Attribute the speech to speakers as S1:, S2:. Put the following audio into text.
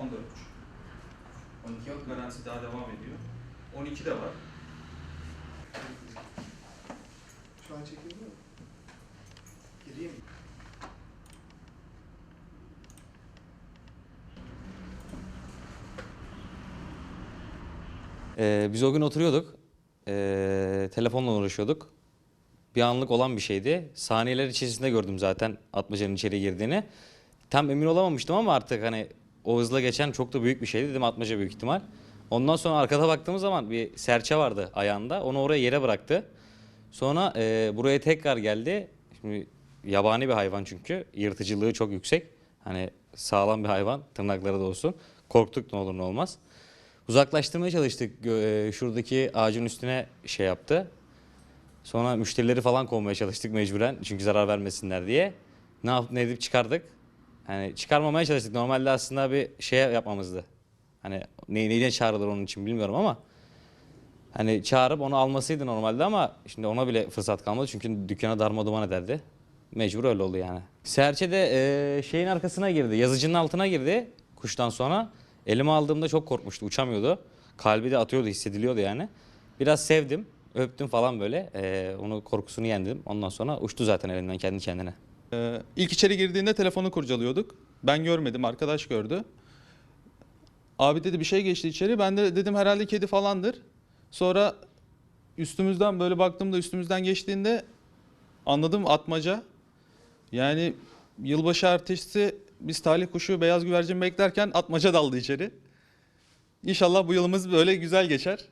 S1: 14.5. 12 yok garantisi daha devam ediyor. 12 de var.
S2: Şu an çekildi mi? Gireyim mi?
S3: Ee, biz o gün oturuyorduk. Ee, telefonla uğraşıyorduk. Bir anlık olan bir şeydi. Saniyeler içerisinde gördüm zaten Atmaca'nın içeri girdiğini. Tam emin olamamıştım ama artık hani o hızla geçen çok da büyük bir şeydi dedim Atmaca büyük ihtimal. Ondan sonra arkada baktığımız zaman bir serçe vardı ayağında. Onu oraya yere bıraktı. Sonra e, buraya tekrar geldi. Şimdi yabani bir hayvan çünkü. Yırtıcılığı çok yüksek. Hani sağlam bir hayvan. Tırnakları da olsun. Korktuk ne olur ne olmaz. Uzaklaştırmaya çalıştık. E, Şuradaki ağacın üstüne şey yaptı. Sonra müşterileri falan kovmaya çalıştık mecburen. Çünkü zarar vermesinler diye. Ne yapıp ne edip çıkardık. Hani çıkarmamaya çalıştık. Normalde aslında bir şey yapmamızdı. Hani ne, neyine çağrılır onun için bilmiyorum ama. Hani çağırıp onu almasıydı normalde ama şimdi ona bile fırsat kalmadı. Çünkü dükkana darma duman ederdi. Mecbur öyle oldu yani. Serçe de e, şeyin arkasına girdi. Yazıcının altına girdi kuştan sonra. Elime aldığımda çok korkmuştu. Uçamıyordu. Kalbi de atıyordu hissediliyordu yani. Biraz sevdim. Öptüm falan böyle. E, onu korkusunu yendim. Ondan sonra uçtu zaten elimden kendi kendine.
S4: Ee, ilk içeri girdiğinde telefonu kurcalıyorduk. Ben görmedim, arkadaş gördü. Abi dedi bir şey geçti içeri. Ben de dedim herhalde kedi falandır. Sonra üstümüzden böyle baktığımda üstümüzden geçtiğinde anladım atmaca. Yani yılbaşı ertesi biz talih kuşu beyaz güvercin beklerken atmaca daldı içeri. İnşallah bu yılımız böyle güzel geçer.